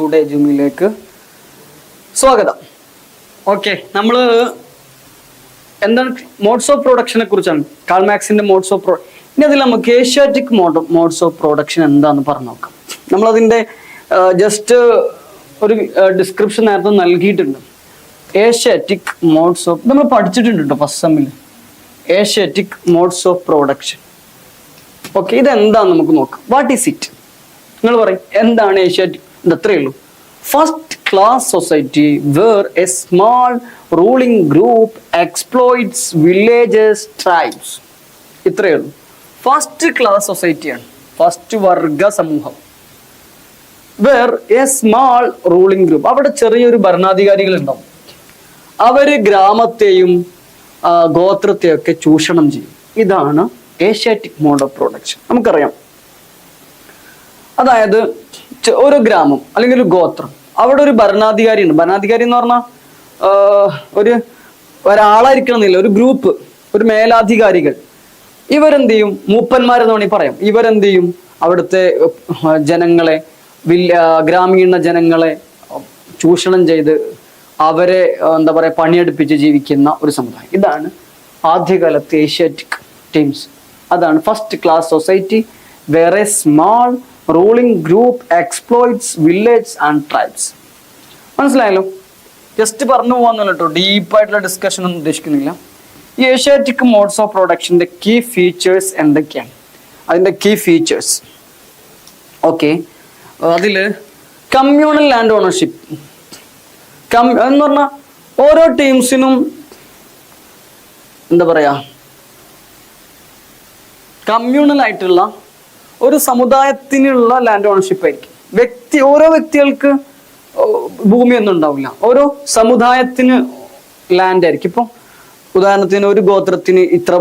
കൂടെ ജുമിലേക്ക് സ്വാഗതം. ഓക്കെ നമ്മൾ എന്താണ് മോഡ്സ് ഓഫ് പ്രൊഡക്ഷനെ കുറിച്ചാണ്. കാൾമാക്സിന്റെ മോഡ്സ് ഓഫ് പ്രൊ ഇനി അതിൽ നമുക്ക് Asiatic mode modes of production എന്താന്ന് പറഞ്ഞു നോക്കാം. നമ്മളതിന്റെ ജസ്റ്റ് ഒരു ഡിസ്ക്രിപ്ഷൻ നേരത്തെ നൽകിയിട്ടുണ്ട്. ഏഷ്യാറ്റിക് മോഡ്സ് ഓഫ് നമ്മൾ പഠിച്ചിട്ടുണ്ട് കേട്ടോ first സെമ്മിൽ Asiatic modes of production okay ഇതെന്താന്ന് നമുക്ക് നോക്കാം. വാട്ട് ഈസ് ഇറ്റ് നിങ്ങൾ പറയും എന്താണ് ഏഷ്യാറ്റിക് ഇത് അത്രയേ ഉള്ളൂ. First class society where a small ruling group exploits villages tribes ഇത്രയേ ഉള്ളൂ. ഫസ്റ്റ് ക്ലാസ് സൊസൈറ്റിയാണ് ഫസ്റ്റ് വർഗ സമൂഹം. Where a small ruling group അവിടെ ചെറിയൊരു ഭരണാധികാരികൾ ഉണ്ടാവും അവർ ഗ്രാമത്തെയും ഗോത്രത്തെയൊക്കെ ചൂഷണം ചെയ്യും. ഇതാണ് ഏഷ്യാറ്റിക് മോഡ് ഓഫ് പ്രൊഡക്ഷൻ നമുക്കറിയാം. അതായത് ഒരു ഗ്രാമം അല്ലെങ്കിൽ ഒരു ഗോത്രം. അവിടെ ഒരു ഭരണാധികാരി ഉണ്ട് ഭരണാധികാരി എന്ന് പറഞ്ഞാൽ ഒരു ഒരാളായിരിക്കണമെന്നില്ല ഒരു ഗ്രൂപ്പ് ഒരു മേലാധികാരികൾ. ഇവരെന്ത് ചെയ്യും മൂപ്പന്മാരെന്ന് വേണമെങ്കിൽ പറയാം. ഇവരെന്ത് ചെയ്യും അവിടുത്തെ ജനങ്ങളെ വില്ല ഗ്രാമീണ ജനങ്ങളെ ചൂഷണം ചെയ്ത് അവരെ എന്താ പറയുക പണിയെടുപ്പിച്ച് ജീവിക്കുന്ന ഒരു സമുദായം. ഇതാണ് ആദ്യകാലത്ത് ഏഷ്യാറ്റിക് ടീംസ്. അതാണ് ഫസ്റ്റ് ക്ലാസ് സൊസൈറ്റി വേറെ small ruling group exploits village and tribes മനസ്സിലായല്ലോ? ജസ്റ്റ് പറഞ്ഞു പോകാന്നല്ലോ കേട്ടോ ഡീപ്പായിട്ടുള്ള ഡിസ്കഷൻ ഒന്നും ഉദ്ദേശിക്കുന്നില്ല. ഈ ഏഷ്യാറ്റിക് മോഡ്സ് ഓഫ് പ്രൊഡക്ഷന്റെ കീ ഫീച്ചേഴ്സ് എന്തൊക്കെയാണ്? അതിന്റെ കീ ഫീച്ചേഴ്സ് ഓക്കെ അതിൽ കമ്മ്യൂണൽ ലാൻഡ് ഓണർഷിപ്പ് കം എന്ന് പറഞ്ഞാൽ ഓരോ ടീംസിനും എന്താ പറയുക കമ്മ്യൂണൽ ആയിട്ടുള്ള ഒരു സമുദായത്തിനുള്ള ലാൻഡ് ഓണർഷിപ്പ് ആയിരിക്കും. വ്യക്തി ഓരോ വ്യക്തികൾക്ക് ഭൂമിയൊന്നും ഉണ്ടാവില്ല. ഓരോ സമുദായത്തിന് ലാൻഡ് ആയിരിക്കും. ഇപ്പോൾ ഉദാഹരണത്തിന് ഒരു ഗോത്രത്തിന് ഇത്ര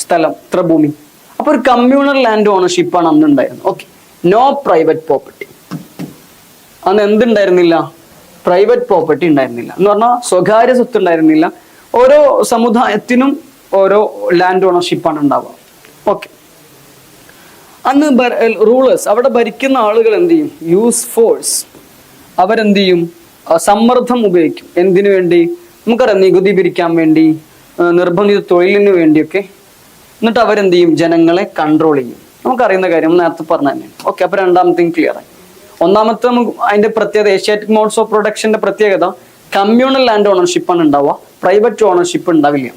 സ്ഥലം ഇത്ര ഭൂമി. അപ്പൊ ഒരു കമ്മ്യൂണൽ ലാൻഡ് ഓണർഷിപ്പാണ് അന്ന് ഉണ്ടായിരുന്നത്. ഓക്കെ നോ പ്രൈവറ്റ് പ്രോപ്പർട്ടി അന്ന് എന്തുണ്ടായിരുന്നില്ല? പ്രൈവറ്റ് പ്രോപ്പർട്ടി ഉണ്ടായിരുന്നില്ല. എന്ന് പറഞ്ഞാൽ സ്വകാര്യ സ്വത്ത് ഉണ്ടായിരുന്നില്ല. ഓരോ സമുദായത്തിനും ഓരോ ലാൻഡ് ഓണർഷിപ്പാണ് ഉണ്ടാവുക. ഓക്കെ അന്ന് റൂളേഴ്സ് അവിടെ ഭരിക്കുന്ന ആളുകൾ എന്ത് ചെയ്യും? യൂസ് ഫോഴ്സ് അവരെന്ത് ചെയ്യും? സമ്മർദ്ദം ഉപയോഗിക്കും. എന്തിനു വേണ്ടി? നമുക്കറിയാം നികുതി പിരിക്കാൻ വേണ്ടി നിർബന്ധിത തൊഴിലിന് വേണ്ടിയൊക്കെ. എന്നിട്ട് അവരെന്ത് ചെയ്യും? ജനങ്ങളെ കൺട്രോൾ ചെയ്യും. നമുക്കറിയുന്ന കാര്യം നേരത്തെ പറഞ്ഞു തന്നെ. ഓക്കെ അപ്പൊ രണ്ടാമത്തെയും ക്ലിയർ ആയി. ഒന്നാമത്തെ നമുക്ക് അതിന്റെ പ്രത്യേകത ഏഷ്യാറ്റിക് മോഡ്സ് ഓഫ് പ്രൊഡക്ഷന്റെ പ്രത്യേകത കമ്മ്യൂണൽ ലാൻഡ് ഓണർഷിപ്പ് ആണ് ഉണ്ടാവുക. പ്രൈവറ്റ് ഓണർഷിപ്പ് ഉണ്ടാവില്ല.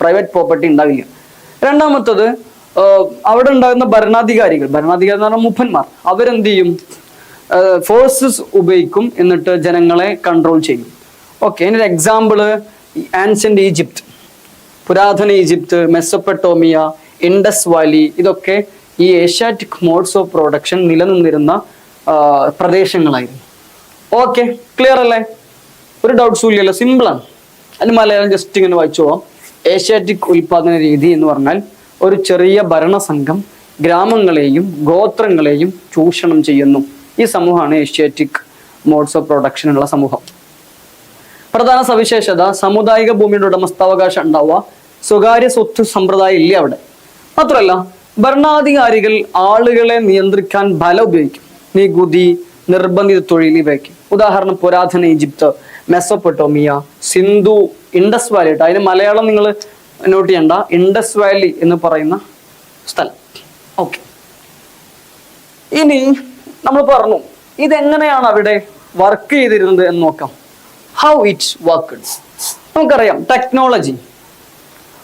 പ്രൈവറ്റ് പ്രോപ്പർട്ടി ഉണ്ടാവില്ല. രണ്ടാമത്തത് അവിടെ ഉണ്ടാകുന്ന ഭരണാധികാരികൾ ഭരണാധികാരി എന്ന് പറഞ്ഞാൽ മുപ്പന്മാർ അവരെന്ത് ചെയ്യും ഫോഴ്സസ് ഉപയോഗിക്കും എന്നിട്ട് ജനങ്ങളെ കൺട്രോൾ ചെയ്യും. ഓക്കെ അതിനൊരു എക്സാമ്പിൾ ആൻഷ്യന്റ് ഈജിപ്ത് പുരാതന ഈജിപ്ത് മെസ്സപ്പെട്ടോമിയ ഇൻഡസ് വാലി ഇതൊക്കെ ഈ ഏഷ്യാറ്റിക് മോഡ്സ് ഓഫ് പ്രൊഡക്ഷൻ നിലനിന്നിരുന്ന പ്രദേശങ്ങളായിരുന്നു. ഓക്കെ ക്ലിയർ അല്ലേ? ഒരു ഡൗട്ട്സും ഇല്ലല്ലോ സിമ്പിളാണ് അതിന് മലയാളം ജസ്റ്റ് ഇങ്ങനെ വായിച്ചു പോവാം. ഏഷ്യാറ്റിക് ഉൽപാദന രീതി എന്ന് പറഞ്ഞാൽ ഒരു ചെറിയ ഭരണസംഘം ഗ്രാമങ്ങളെയും ഗോത്രങ്ങളെയും ചൂഷണം ചെയ്യുന്നു. ഈ സമൂഹമാണ് ഏഷ്യാറ്റിക് മോഡ്സ് ഓഫ് പ്രൊഡക്ഷൻ ഉള്ള സമൂഹം. പ്രധാന സവിശേഷത സാമുദായിക ഭൂമിയുടെ ഉടമസ്ഥാവകാശം ഉണ്ടാവുക. സ്വകാര്യ സ്വത്ത് സമ്പ്രദായം ഇല്ല അവിടെ? മാത്രമല്ല ഭരണാധികാരികൾ ആളുകളെ നിയന്ത്രിക്കാൻ ബലം ഉപയോഗിക്കും. നികുതി നിർബന്ധിത തൊഴിൽ ഇവയ്ക്ക്. ഉദാഹരണം പുരാതന ഈജിപ്ത് മെസ്സൊപ്പൊട്ടോമിയ സിന്ധു ഇൻഡസ് വാലിട്ട് അതിന് മലയാളം നിങ്ങൾ നോട്ട് ചെയ്യണ്ട. ഇൻഡസ് വാലി എന്ന് പറയുന്ന സ്ഥലം. ഓക്കെ ഇനി നമ്മൾ പറഞ്ഞു ഇതെങ്ങനെയാണ് അവിടെ വർക്ക് ചെയ്തിരുന്നത് എന്ന് നോക്കാം. ഹൗ ഇറ്റ് വർക്ക് നമുക്കറിയാം ടെക്നോളജി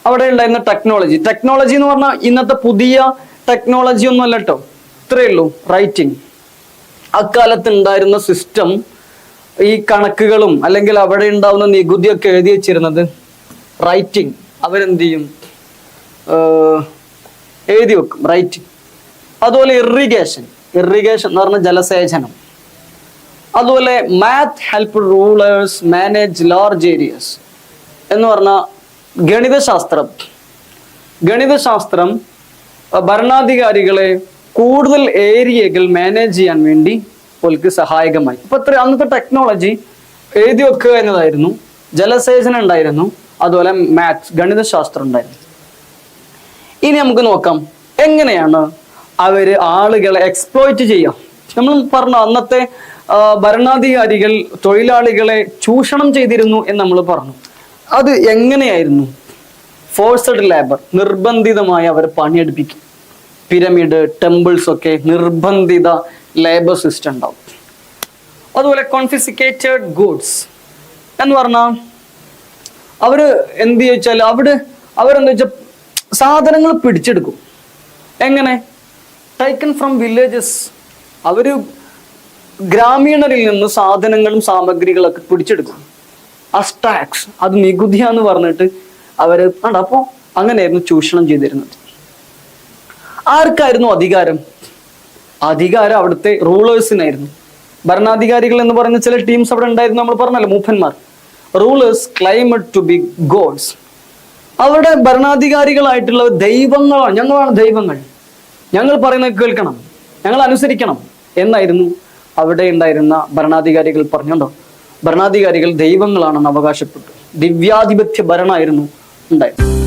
അവിടെ ഉണ്ടായിരുന്ന ടെക്നോളജി ടെക്നോളജി എന്ന് പറഞ്ഞാൽ ഇന്നത്തെ പുതിയ ടെക്നോളജി ഒന്നും അല്ല കേട്ടോ ഇത്രയേ ഉള്ളൂ റൈറ്റിംഗ് അക്കാലത്ത് ഉണ്ടായിരുന്ന സിസ്റ്റം ഈ കണക്കുകളും അല്ലെങ്കിൽ അവിടെ ഉണ്ടാവുന്ന നികുതിയൊക്കെ എഴുതി വെച്ചിരുന്നത് റൈറ്റിംഗ് അവരെന്ത് ചെയ്യും എഴുതി വെക്കും റൈറ്റ് അതുപോലെ ഇറിഗേഷൻ ഇറിഗേഷൻ എന്ന് പറഞ്ഞ ജലസേചനം. അതുപോലെ math help rulers manage large areas എന്ന് പറഞ്ഞ ഗണിതശാസ്ത്രം. ഗണിതശാസ്ത്രം ഭരണാധികാരികളെ കൂടുതൽ ഏരിയകൾ മാനേജ് ചെയ്യാൻ വേണ്ടി ഓൾക്ക് സഹായകമായി. അപ്പൊ അത്ര അന്നത്തെ ടെക്നോളജി എഴുതി വെക്കുക എന്നതായിരുന്നു. ജലസേചനം ഉണ്ടായിരുന്നു. അതുപോലെ മാത്സ് ഗണിതശാസ്ത്രം ഉണ്ടായിരുന്നു. ഇനി നമുക്ക് നോക്കാം എങ്ങനെയാണ് അവർ ആളുകളെ എക്സ്പ്ലോയിറ്റ് ചെയ്യാം നമ്മൾ പറഞ്ഞു അന്നത്തെ ഭരണാധികാരികൾ തൊഴിലാളികളെ ചൂഷണം ചെയ്തിരുന്നു എന്ന് നമ്മൾ പറഞ്ഞു. അത് എങ്ങനെയായിരുന്നു? ഫോഴ്സഡ് ലേബർ നിർബന്ധിതമായി അവരെ പണിയെടുപ്പിക്കും. പിരമിഡ് ടെമ്പിൾസ് ഒക്കെ നിർബന്ധിത ലേബർ സിസ്റ്റം ഉണ്ടാവും. അതുപോലെ കോൺഫിസിക്കേറ്റഡ് ഗുഡ്സ് എന്ന് പറഞ്ഞാൽ അവർ എന്ത് ചോദിച്ചാൽ അവിടെ അവരെന്താ വെച്ചാൽ സാധനങ്ങൾ പിടിച്ചെടുക്കും. എങ്ങനെ? ടൈക്കൺ ഫ്രം വില്ലേജസ്. അവർ ഗ്രാമീണരിൽ നിന്ന് സാധനങ്ങളും സാമഗ്രികളൊക്കെ പിടിച്ചെടുക്കും. അസ്ടാക്സ് അത് നികുതിയാന്ന് പറഞ്ഞിട്ട് അവർ ആണ് അപ്പോ അങ്ങനെയായിരുന്നു ചൂഷണം ചെയ്തിരുന്നത്. ആർക്കായിരുന്നു അധികാരം? അധികാരം അവിടുത്തെ റൂളേഴ്സിനായിരുന്നു ഭരണാധികാരികൾ എന്ന് പറഞ്ഞ ചില ടീംസ് അവിടെ ഉണ്ടായിരുന്നു നമ്മൾ പറഞ്ഞല്ലോ മൂപ്പന്മാർ. Rulers climate to be gods അവരുടെ ഭരണാധികാരികളായിട്ടുള്ള ദൈവങ്ങളാണ് ഞങ്ങളാണ് ദൈവങ്ങൾ. ഞങ്ങൾ പറയുന്നത് കേൾക്കണം. ഞങ്ങൾ അനുസരിക്കണം എന്നായിരുന്നു അവിടെ ഉണ്ടായിരുന്ന ഭരണാധികാരികൾ പറഞ്ഞുണ്ടോ ഭരണാധികാരികൾ ദൈവങ്ങളാണെന്ന് അവകാശപ്പെട്ടു. ദിവ്യാധിപത്യ ഭരണമായിരുന്നു ഉണ്ടായത്